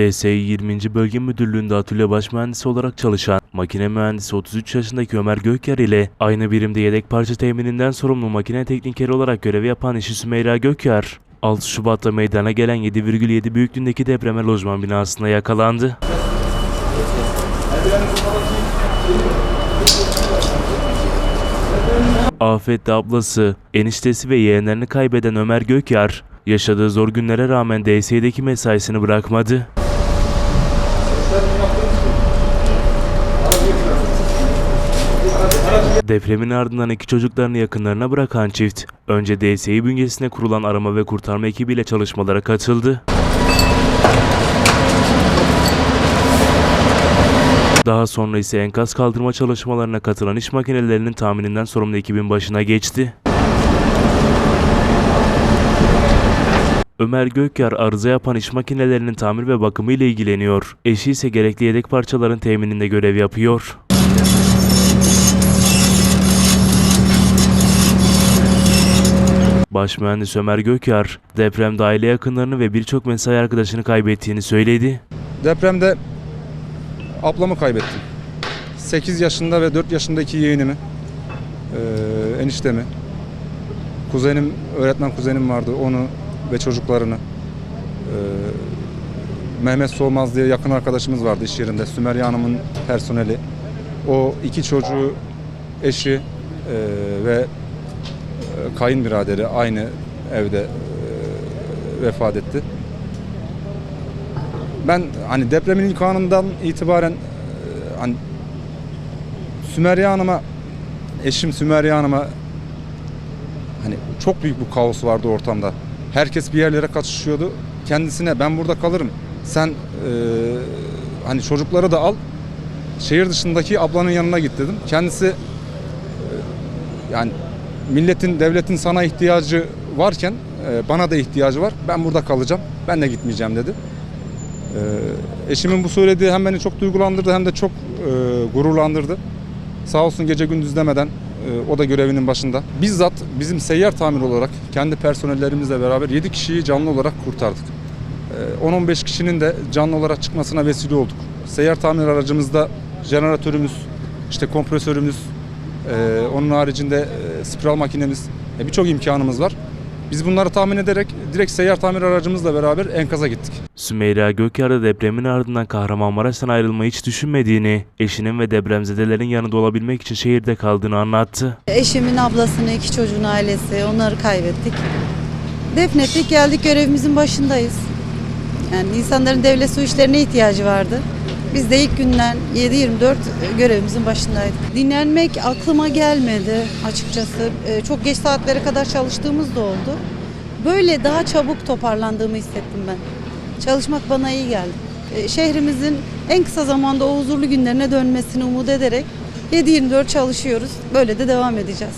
DSİ 20. Bölge Müdürlüğü'nde atölye baş mühendisi olarak çalışan makine mühendisi 33 yaşındaki Ömer Gökyer ile aynı birimde yedek parça temininden sorumlu makine teknikeri olarak görev yapan işi Sümeyra Gökyer, 6 Şubat'ta meydana gelen 7,7 büyüklüğündeki depreme lojman binasında yakalandı. Afette ablası, eniştesi ve yeğenlerini kaybeden Ömer Gökyar, yaşadığı zor günlere rağmen DSİ'deki mesaisini bırakmadı. Depremin ardından iki çocuklarını yakınlarına bırakan çift, önce DSİ bünyesine kurulan arama ve kurtarma ekibiyle çalışmalara katıldı. Daha sonra ise enkaz kaldırma çalışmalarına katılan iş makinelerinin tahmininden sorumlu ekibin başına geçti. Ömer Gökyar arıza yapan iş makinelerinin tamir ve bakımı ile ilgileniyor. Eşi ise gerekli yedek parçaların temininde görev yapıyor. Baş mühendis Ömer Gökyar, depremde aile yakınlarını ve birçok mesai arkadaşını kaybettiğini söyledi. Depremde ablamı kaybettim. 8 yaşında ve 4 yaşındaki yeğenimi, eniştemi, kuzenim, öğretmen kuzenim vardı, onu ve çocuklarını. Mehmet Soğmaz diye yakın arkadaşımız vardı iş yerinde, Sümerya Hanım'ın personeli. O iki çocuğu, eşi ve kayınbiraderi aynı evde eee, vefat etti. Ben hani depremin ilk anından itibaren e, hani Sümerya Hanım'a eşim Sümerya Hanım'a hani çok büyük bir kaos vardı ortamda. Herkes bir yerlere kaçışıyordu. Kendisine ben burada kalırım. Sen e, hani çocukları da al. Şehir dışındaki ablanın yanına git dedim. Kendisi e, yani milletin, devletin sana ihtiyacı varken e, bana da ihtiyacı var. Ben burada kalacağım. Ben de gitmeyeceğim dedi. Ee, eşimin bu söylediği hem beni çok duygulandırdı hem de çok e, gururlandırdı. Sağ olsun gece gündüz demeden e, o da görevinin başında. Bizzat bizim seyyar tamir olarak kendi personellerimizle beraber 7 kişiyi canlı olarak kurtardık. Ee, 10-15 kişinin de canlı olarak çıkmasına vesile olduk. Seyyar tamir aracımızda jeneratörümüz, işte kompresörümüz, e, onun haricinde e, spiral makinemiz, e, birçok imkanımız var. Biz bunları tahmin ederek direkt seyyar tamir aracımızla beraber enkaza gittik. Sümeyra Gökyar da depremin ardından Kahramanmaraş'tan ayrılmayı hiç düşünmediğini, eşinin ve depremzedelerin yanında olabilmek için şehirde kaldığını anlattı. Eşimin ablasını, iki çocuğun ailesi, onları kaybettik. Defnettik, geldik görevimizin başındayız. Yani insanların devlet su işlerine ihtiyacı vardı. Biz de ilk günden 7-24 görevimizin başındaydık. Dinlenmek aklıma gelmedi açıkçası. Ee, Çok geç saatlere kadar çalıştığımız da oldu. Böyle daha çabuk toparlandığımı hissettim ben. Çalışmak bana iyi geldi. Ee, Şehrimizin en kısa zamanda o huzurlu günlerine dönmesini umut ederek 7-24 çalışıyoruz. Böyle de devam edeceğiz.